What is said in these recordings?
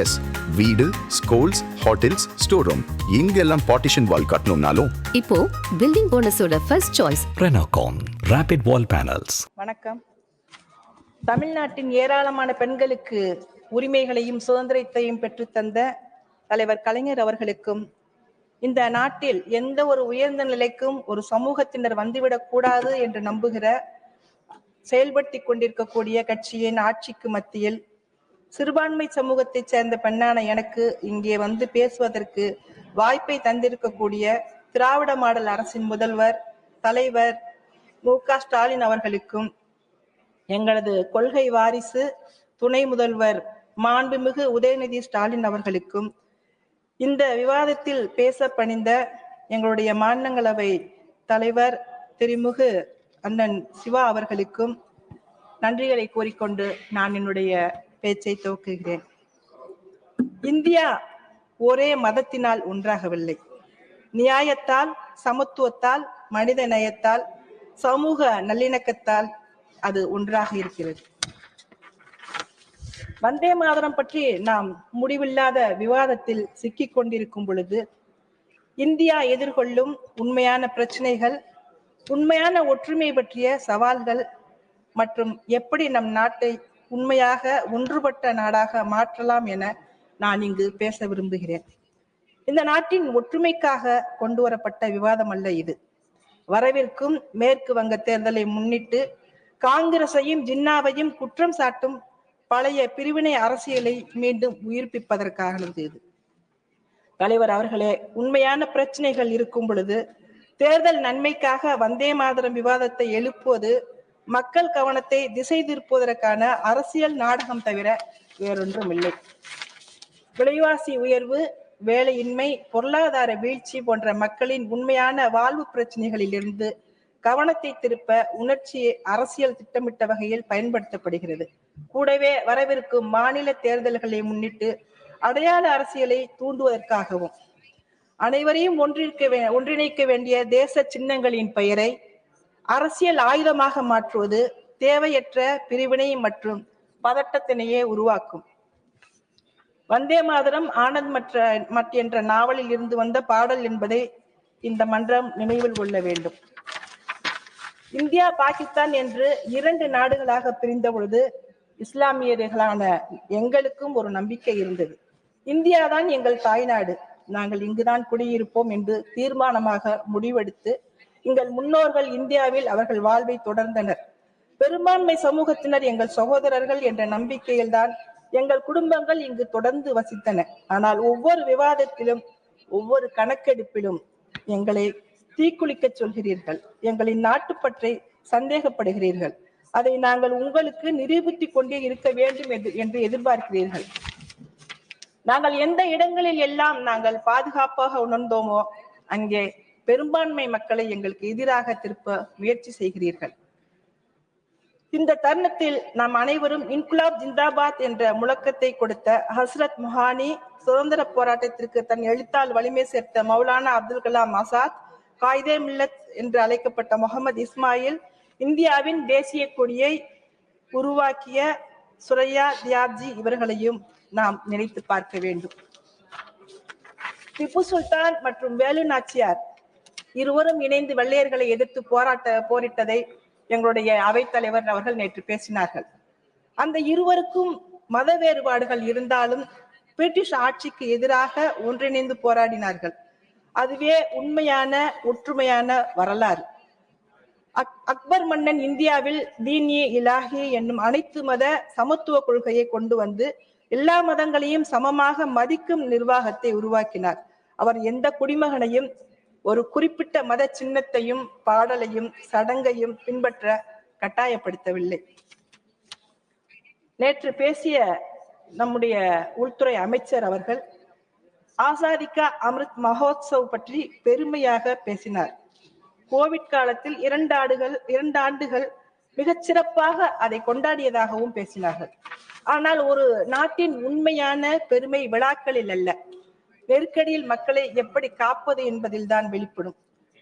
S வீடு schools hotels store room இங்கெல்லாம் partition wall கட்டணும்னாலும். இப்போ building போனஸோட first choice Renocon Rapid Wall Panels. வணக்கம். தமிழ்நாட்டின் ஏராளமான பெண்களுக்கு உரிமைகளையும் சுதந்திரத்தையும் பெற்றுத்தந்த தலைவர் கலைஞர் அவர்களுக்கும் இந்த நாட்டில் எந்த ஒரு உயர்ந்த நிலைக்கும் ஒரு சமூகத்தினர் வந்துவிடக் கூடாது என்று நம்புகிற செயல்படுத்தி கொண்டிருக்கக்கூடிய கட்சியின் ஆட்சிக்கு மத்தியில் சிறுபான்மை சமூகத்தைச் சேர்ந்த பெண்ணான எனக்கு இங்கே வந்து பேசுவதற்கு வாய்ப்பை தந்திருக்கக்கூடிய திராவிட மாடல் அரசின் முதல்வர் தலைவர் மு க ஸ்டாலின் அவர்களுக்கும் எங்களது கொள்கை வாரிசு துணை முதல்வர் மாண்புமிகு உதயநிதி ஸ்டாலின் அவர்களுக்கும் இந்த விவாதத்தில் பேச பணிந்த எங்களுடைய மாநிலங்களவை தலைவர் திருமுகு அண்ணன் சிவா அவர்களுக்கும் நன்றிகளை கூறிக்கொண்டு நான் என்னுடைய பேச்சை துவக்குகிறேன். இந்தியா ஒரே மதத்தினால் ஒன்றாகவில்லை. நியாயத்தால் சமத்துவத்தால் மனித நயத்தால் சமூக நல்லிணக்கத்தால் அது ஒன்றாக இருக்கிறது. வந்தே மாதரம் பற்றி நாம் முடிவில்லாத விவாதத்தில் சிக்கிக் கொண்டிருக்கும் பொழுது இந்தியா எதிர்கொள்ளும் உண்மையான பிரச்சனைகள் உண்மையான ஒற்றுமை பற்றிய சவால்கள் மற்றும் எப்படி நம் நாட்டை உண்மையாக ஒன்றுபட்ட நாடாக மாற்றலாம் என நான் இங்கு பேச விரும்புகிறேன். இந்த நாட்டின் ஒற்றுமைக்காக கொண்டு வரப்பட்ட விவாதம் அல்ல இது. வரவிருக்கும் மேற்கு வங்க தேர்தலை முன்னிட்டு காங்கிரஸையும் ஜின்னாவையும் குற்றம் சாட்டும் பழைய பிரிவினை அரசியலை மீண்டும் உயிர்ப்பிப்பதற்கானது இது. தலைவர் அவர்களே உண்மையான பிரச்சனைகள் இருக்கும் பொழுது தேர்தல் நன்மைக்காக வந்தே மாதரம் விவாதத்தை எழுப்புவது மக்கள் கவனத்தை திசை திருப்புவதற்கான அரசியல் நாடகம் தவிர வேறொன்றும் இல்லை விலைவாசி உயர்வு வேலையின்மை பொருளாதார வீழ்ச்சி போன்ற மக்களின் உண்மையான வாழ்வு பிரச்சனைகளிலிருந்து கவனத்தை திருப்ப உணர்ச்சி அரசியல் திட்டமிட்ட வகையில் பயன்படுத்தப்படுகிறது. கூடவே வரவிருக்கும் மாநில தேர்தல்களை முன்னிட்டு அடையாள அரசியலை தூண்டுவதற்காகவும் அனைவரையும் ஒன்றிருக்க ஒன்றிணைக்க வேண்டிய தேச சின்னங்களின் பெயரை அரசியல் ஆயுதமாக மாற்றுவது தேவையற்ற பிரிவினை மற்றும் பதட்டத்தினையே உருவாக்கும். வந்தே மாதரம் ஆனந்த் மற்ற மட் என்ற நாவலில் இருந்து வந்த பாடல் என்பதை இந்த மன்றம் நினைவில் கொள்ள வேண்டும். இந்தியா பாகிஸ்தான் என்று இரண்டு நாடுகளாக பிரிந்த பொழுது இஸ்லாமியர்களான எங்களுக்கும் ஒரு நம்பிக்கை இருந்தது. இந்தியாதான் எங்கள் தாய்நாடு. நாங்கள் இங்குதான் குடியிருப்போம் என்று தீர்மானமாக முடிவெடுத்து எங்கள் முன்னோர்கள் இந்தியாவில் அவர்கள் வாழ்வை தொடர்ந்தனர். பெரும்பான்மை சமூகத்தினர் எங்கள் சகோதரர்கள் என்ற நம்பிக்கையில்தான் எங்கள் குடும்பங்கள் இங்கு தொடர்ந்து வசித்தன. ஆனால் ஒவ்வொரு விவாதத்திலும் ஒவ்வொரு கணக்கெடுப்பிலும் எங்களை தீக்குளிக்க சொல்கிறீர்கள். எங்களின் நாட்டுப்பற்றை சந்தேகப்படுகிறீர்கள். அதை நாங்கள் உங்களுக்கு நிரூபித்துக் கொண்டே இருக்க வேண்டும் என்று- என்று எதிர்பார்க்கிறீர்கள். நாங்கள் எந்த இடங்களில் எல்லாம் நாங்கள் பாதுகாப்பாக உணர்ந்தோமோ அங்கே பெரும்பான்மை மக்களை எங்களுக்கு எதிராக திருப்ப முயற்சி செய்கிறீர்கள். இந்த தருணத்தில் நாம் அனைவரும் இன்குலாப் ஜிந்தாபாத் என்ற முழக்கத்தை கொடுத்த ஹஸ்ரத் முஹானி சுதந்திர போராட்டத்திற்கு தன் எழுத்தால் வலிமை சேர்த்த மௌலானா அப்துல் கலாம் ஆசாத் காய்தே மில்லத் என்று அழைக்கப்பட்ட முகமது இஸ்மாயில் இந்தியாவின் தேசிய கொடியை உருவாக்கிய சுரையா தியாப்ஜி இவர்களையும் நாம் நினைத்து பார்க்க வேண்டும். திப்பு சுல்தான் மற்றும் வேலு நாச்சியார் இருவரும் இணைந்து வெள்ளையர்களை எதிர்த்து போராட்ட போரிட்டதை எங்களுடைய அவைத்தலைவர் அவர்கள் நேற்று பேசினார்கள். அந்த இருவருக்கும் மத வேறுபாடுகள் இருந்தாலும் பிரிட்டிஷ் ஆட்சிக்கு எதிராக ஒன்றிணைந்து போராடினார்கள். அதுவே உண்மையான ஒற்றுமையான வரலாறு. அக்- அக்பர் மன்னன் இந்தியாவில் தீனி இலாஹி என்னும் அனைத்து மத சமத்துவ கொள்கையை கொண்டு வந்து எல்லா மதங்களையும் சமமாக மதிக்கும் நிர்வாகத்தை உருவாக்கினார். அவர் எந்த குடிமகனையும் ஒரு குறிப்பிட்ட மத சின்னத்தையும் பாடலையும் சடங்கையும் பின்பற்ற கட்டாயப்படுத்தவில்லை. நேற்று பேசிய நம்முடைய உள்துறை அமைச்சர் அவர்கள் ஆசாதிகா அமிர்த் மகோத்சவ் பற்றி பெருமையாக பேசினார். கோவிட் காலத்தில் இரண்டு ஆண்டுகள் இரண்டு ஆண்டுகள் மிகச் சிறப்பாக அதை கொண்டாடியதாகவும் பேசினார்கள். ஆனால் ஒரு நாட்டின் உண்மையான பெருமை விழாக்களில் அல்ல. நெருக்கடியில் மக்களை எப்படி காப்பது என்பதில் தான் வெளிப்படும்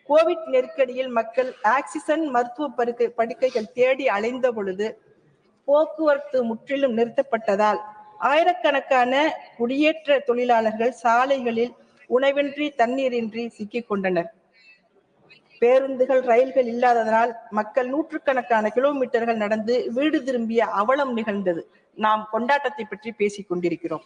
கோவிட் நெருக்கடியில் மக்கள் ஆக்சிஜன் மருத்துவ படுக்கை படுக்கைகள் தேடி அலைந்த பொழுது போக்குவரத்து முற்றிலும் நிறுத்தப்பட்டதால் ஆயிரக்கணக்கான குடியேற்ற தொழிலாளர்கள் சாலைகளில் உணவின்றி தண்ணீரின்றி சிக்கிக் கொண்டனர். பேருந்துகள் ரயில்கள் இல்லாததனால் மக்கள் நூற்றுக்கணக்கான கிலோமீட்டர்கள் நடந்து வீடு திரும்பிய அவலம் நிகழ்ந்தது. நாம் கொண்டாட்டத்தை பற்றி பேசிக் கொண்டிருக்கிறோம்.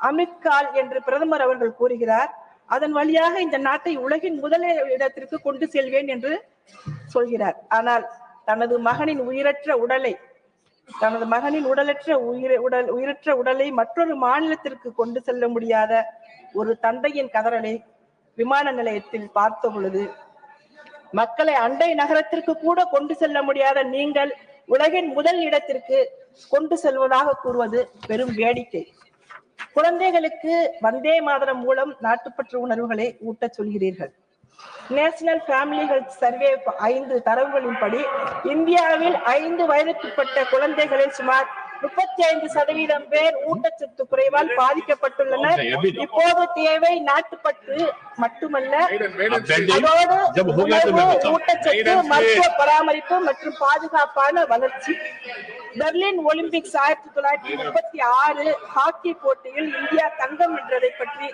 அமித்கால் என்று பிரதமர் அவர்கள் கூறுகிறார். அதன் வழியாக இந்த நாட்டை உலகின் முதல் இடத்திற்கு கொண்டு செல்வேன் என்று சொல்கிறார். ஆனால் தனது மகனின் உயிரற்ற உடலை தனது மகனின் உடலற்ற உயிர் உடல் உயிரற்ற உடலை மற்றொரு மாநிலத்திற்கு கொண்டு செல்ல முடியாத ஒரு தந்தையின் கதறலை விமான நிலையத்தில் பார்த்த பொழுது மக்களை அண்டை நகரத்திற்கு கூட கொண்டு செல்ல முடியாத நீங்கள் உலகின் முதல் இடத்திற்கு கொண்டு செல்வதாக கூறுவது பெரும் வேடிக்கை. குழந்தைகளுக்கு வந்தே மாதரம் மூலம் நாட்டுப்பற்று உணர்வுகளை ஊட்டச் சொல்கிறீர்கள். நேஷனல் ஃபேமிலி ஹெல்த் சர்வே ஐந்து தரவுகளின்படி இந்தியாவில் ஐந்து வயதுக்குட்பட்ட குழந்தைகளில் சுமார் முப்பத்தி ஐந்து சதவீதம் பேர் ஊட்டச்சத்து குறைவால் பாதிக்கப்பட்டுள்ளனர். இப்போது தேவை நாட்டுப்பட்டு மட்டுமல்ல அதோடு ஊட்டச்சத்து மருத்துவ பராமரிப்பு மற்றும் பாதுகாப்பான வளர்ச்சி. பெர்லின் ஒலிம்பிக்ஸ் ஆயிரத்தி தொள்ளாயிரத்தி முப்பத்தி ஆறு ஹாக்கி போட்டியில் இந்தியா தங்கம் வென்றதை பற்றி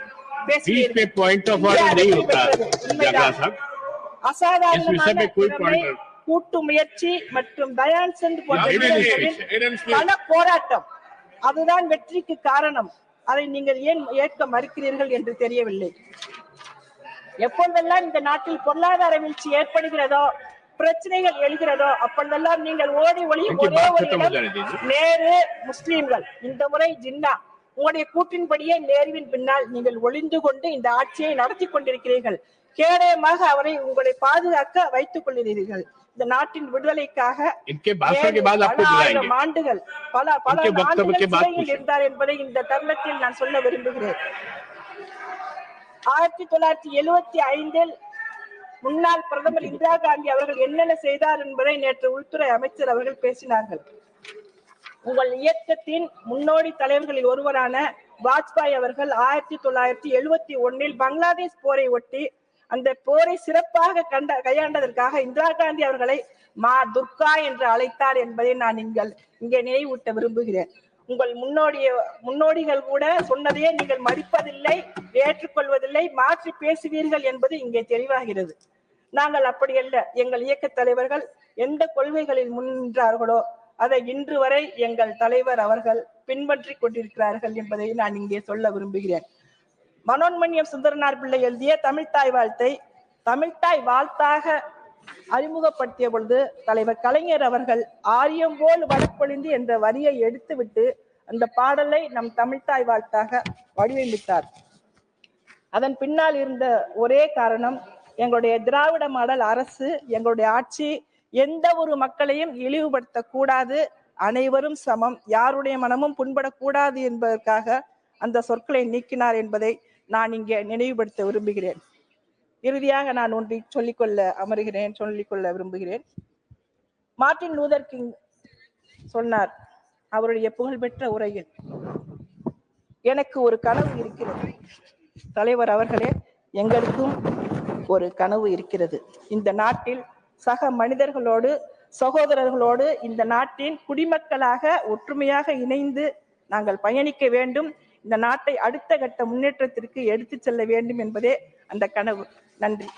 அசாதாரணமான கூட்டு முயற்சி மற்றும் தயான் சென்று போன்ற போராட்டம். அதுதான் வெற்றிக்கு காரணம். அதை நீங்கள் ஏன் ஏற்க மறுக்கிறீர்கள் என்று தெரியவில்லை. எப்பொழுதெல்லாம் இந்த நாட்டில் பொருளாதார வீழ்ச்சி ஏற்படுகிறதோ பிரச்சனைகள் எழுகிறதோ அப்பொழுதெல்லாம் நீங்கள் ஓடி ஒளியும் ஒரே ஒரு இடம் நேரு முஸ்லீம்கள். இந்த முறை ஜின்னா உங்களுடைய கூட்டின்படியே நேருவின் பின்னால் நீங்கள் ஒளிந்து கொண்டு இந்த ஆட்சியை நடத்தி கொண்டிருக்கிறீர்கள். கேடயமாக அவரை உங்களை பாதுகாக்க வைத்துக் கொள்கிறீர்கள். இந்த நாட்டின் விடுதலைக்காக ஆண்டுகள் பல பல ஆண்டுகள் இருந்தார் என்பதை இந்த தருணத்தில் நான் சொல்ல விரும்புகிறேன். ஆயிரத்தி தொள்ளாயிரத்தி எழுபத்தி ஐந்தில் முன்னாள் பிரதமர் இந்திரா காந்தி அவர்கள் என்னென்ன செய்தார் என்பதை நேற்று உள்துறை அமைச்சர் அவர்கள் பேசினார்கள். உங்கள் இயக்கத்தின் முன்னோடி தலைவர்களில் ஒருவரான வாஜ்பாய் அவர்கள் ஆயிரத்தி தொள்ளாயிரத்தி எழுவத்தி ஒன்னில் பங்களாதேஷ் போரை ஒட்டி அந்த போரை சிறப்பாக கண்ட கையாண்டதற்காக இந்திரா காந்தி அவர்களை மா துர்கா என்று அழைத்தார் என்பதை நான் நீங்கள் இங்கே நினைவூட்ட விரும்புகிறேன். உங்கள் முன்னோடிய முன்னோடிகள் கூட சொன்னதையே நீங்கள் மதிப்பதில்லை ஏற்றுக்கொள்வதில்லை மாற்றி பேசுவீர்கள் என்பது இங்கே தெளிவாகிறது. நாங்கள் அப்படி அல்ல. எங்கள் இயக்க தலைவர்கள் எந்த கொள்கைகளில் முன்னின்றார்களோ அதை இன்று வரை எங்கள் தலைவர் அவர்கள் பின்பற்றி கொண்டிருக்கிறார்கள் என்பதை நான் இங்கே சொல்ல விரும்புகிறேன். மனோன்மணியம் சுந்தரனார் பிள்ளை எழுதிய தமிழ்தாய் வாழ்த்தை தமிழ்தாய் வாழ்த்தாக அறிமுகப்படுத்திய பொழுது தலைவர் கலைஞர் அவர்கள் ஆரியம் போல் வடப்பொழிந்து என்ற வரியை எடுத்துவிட்டு அந்த பாடலை நம் தமிழ்தாய் வாழ்த்தாக வடிவமைத்தார். அதன் பின்னால் இருந்த ஒரே காரணம் எங்களுடைய திராவிட மாடல் அரசு எங்களுடைய ஆட்சி எந்த ஒரு மக்களையும் இழிவுபடுத்த கூடாது அனைவரும் சமம் யாருடைய மனமும் புண்படக்கூடாது என்பதற்காக அந்த சொற்களை நீக்கினார் என்பதை நான் இங்கே நினைவுபடுத்த விரும்புகிறேன். இறுதியாக நான் ஒன்றை சொல்லிக்கொள்ள அமருகிறேன் சொல்லிக்கொள்ள விரும்புகிறேன். மார்ட்டின் லூதர் கிங் சொன்னார் அவருடைய புகழ்பெற்ற உரையில் எனக்கு ஒரு கனவு இருக்கிறது. தலைவர் அவர்களே எங்களுக்கும் ஒரு கனவு இருக்கிறது. இந்த நாட்டில் சக மனிதர்களோடு சகோதரர்களோடு இந்த நாட்டின் குடிமக்களாக ஒற்றுமையாக இணைந்து நாங்கள் பயணிக்க வேண்டும். இந்த நாட்டை அடுத்த கட்ட முன்னேற்றத்திற்கு எடுத்துச் செல்ல வேண்டும் என்பதே அந்த கனவு. நன்றி.